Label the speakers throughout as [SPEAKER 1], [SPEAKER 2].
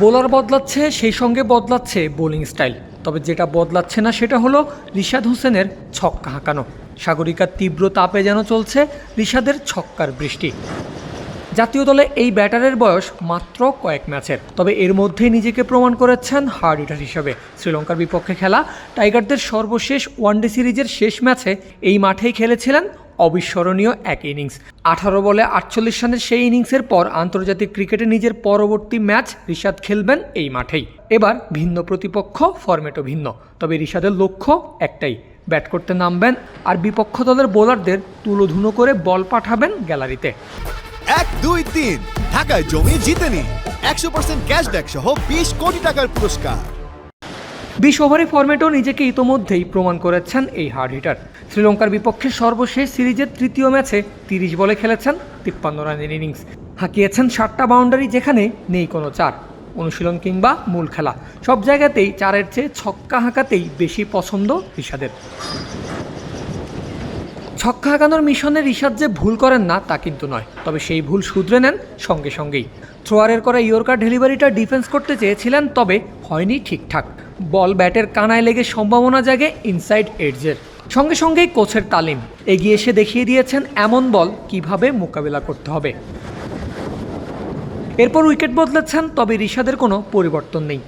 [SPEAKER 1] Bowler বদলাচ্ছে, সেই সঙ্গে বদলাচ্ছে বোলিং স্টাইল। তবে যেটা বদলাচ্ছে না সেটা হলো রিশাদ হোসেনের ছক্কা হাঁকানো। সাগরিকার তীব্র তাপে যেন চলছে রিশাদের ছক্কার বৃষ্টি। জাতীয় দলে এই ব্যাটারের বয়স মাত্র কয়েক ম্যাচের। তবে এর মধ্যেই নিজেকে প্রমাণ করেছেন হার্ড হিটার হিসেবে। শ্রীলঙ্কার বিপক্ষে খেলা টাইগারদের সর্বশেষ ওয়ানডে সিরিজের শেষ ম্যাচে এই মাঠেই খেলেছিলেন অবিস্মরণীয় এক ইনিংস। আঠারো বলে আটচল্লিশ রানের সেই ইনিংসের পর আন্তর্জাতিক ক্রিকেটে নিজের পরবর্তী ম্যাচ রিশাদ খেলবেন এই মাঠেই। এবার ভিন্ন প্রতিপক্ষ ফরম্যাটও ভিন্ন। তবে রিশাদের লক্ষ্য একটাই ব্যাট করতে নামবেন আর বিপক্ষ দলের বোলারদের তুলোধুনো করে বল পাঠাবেন গ্যালারিতে।
[SPEAKER 2] এক দুই তিন ঢাকায় জমি জিতে নিন। একশো পার্সেন্ট ক্যাশব্যাক সহ বিশ কোটি টাকার পুরস্কার।
[SPEAKER 1] বিশ ওভারে ফরম্যাটেও নিজেকে ইতোমধ্যেই প্রমাণ করেছেন এই হার্ড হিটার। শ্রীলঙ্কার বিপক্ষে সর্বশেষ সিরিজের তৃতীয় ম্যাচে তিরিশ বলে খেলেছেন তিপ্পান্ন রানের ইনিংস। হাঁকিয়েছেন সাতটা বাউন্ডারি যেখানে নেই কোনো চার। অনুশীলন কিংবা মূল খেলা। সব জায়গাতেই চারের চেয়ে ছক্কা হাঁকাতেই বেশি পছন্দ ঋষাদের ছক্কা হাঁকানোর মিশনে ঋষাদ যে ভুল করেন না, তা কিন্তু নয়। তবে সেই ভুল শুধরে নেন সঙ্গে সঙ্গেই। থ্রোয়ারের করা ইয়র্কার ডেলিভারিটা ডিফেন্স করতে চেয়েছিলেন, তবে হয়নি ঠিকঠাক। বল ব্যাটের কানায় লেগে সম্ভাবনা জাগে ইনসাইড এডজের। সঙ্গে সঙ্গেই কোচের তালিম। এগিয়ে এসে দেখিয়ে দিয়েছেন এমন বল কীভাবে মোকাবেলা করতে হবে। এরপর উইকেট বদলেছেন, তবে ঋষাদের কোনো পরিবর্তন নেই।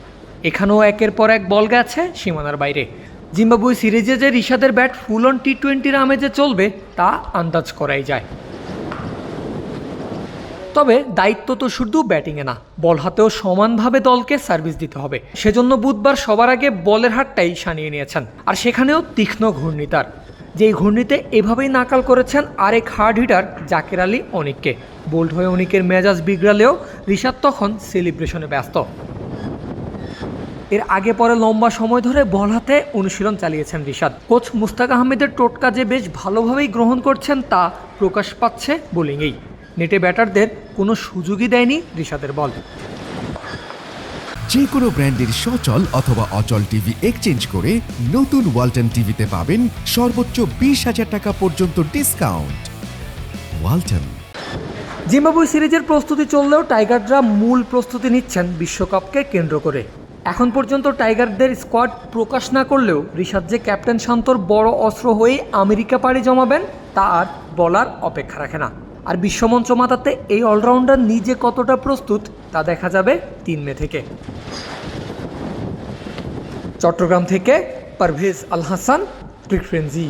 [SPEAKER 1] এখানেও একের পর এক বল গেছে সীমানার বাইরে। জিম্বাবুয়ে সিরিজে যে ঋষাদের ব্যাট ফুল অন টি টোয়েন্টির আমেজে চলবে, তা আন্দাজ করাই যায়। তবে দায়িত্ব তো শুধু ব্যাটিংয়ে না, বল হাতেও সমানভাবে দলকে সার্ভিস দিতে হবে। সেজন্য বুধবার সবার আগে বলের হাতটাই সানিয়ে নিয়েছেন, আর সেখানেও তীক্ষ্ণ ঘূর্ণিতার যেই ঘূর্ণিতে এভাবেই নাকাল করেছেন আরেক হার্ড হিটার জাকের আলী অনিককে। বোল্ড হয়ে অনিকের মেজাজ বিগড়ালেও ঋষাদ তখন সেলিব্রেশনে ব্যস্ত। এর আগে পরে লম্বা সময় ধরে বল হাতে অনুশীলন চালিয়েছেন রিশাদ। কোচ মুস্তাক আহমেদের টোটকা যে বেশ ভালোভাবেই গ্রহণ করছেন তা প্রকাশ পাচ্ছে বোলিংয়েই। নেটে ব্যাটারদের কোনো সুযোগই দেয়নি রিশাদের বল।
[SPEAKER 3] যে কোনো ব্র্যান্ডের সচল অথবা অচল টিভি এক্সচেঞ্জ করে নতুন ওয়ালটন টিভিতে পাবেন সর্বোচ্চ বিশ হাজার টাকা পর্যন্ত ডিসকাউন্ট। ওয়ালটন।
[SPEAKER 1] জিম্বাবুই সিরিজের প্রস্তুতি চললেও টাইগাররা মূল প্রস্তুতি নিচ্ছেন বিশ্বকাপকে কেন্দ্র করে। এখন পর্যন্ত টাইগারদের স্কোয়াড প্রকাশ না করলেও ঋষাদ যে ক্যাপ্টেন শান্তর বড় অস্ত্র হয়ে আমেরিকা পাড়ি জমাবেন তা আর বলার অপেক্ষা রাখে না। আর বিশ্বমঞ্চ মাতাতে এই অলরাউন্ডার নিজে কতটা প্রস্তুত তা দেখা যাবে তিন মে থেকে। চট্টগ্রাম থেকে পারভেজ আল হাসান ক্রিক ফ্রেন্সি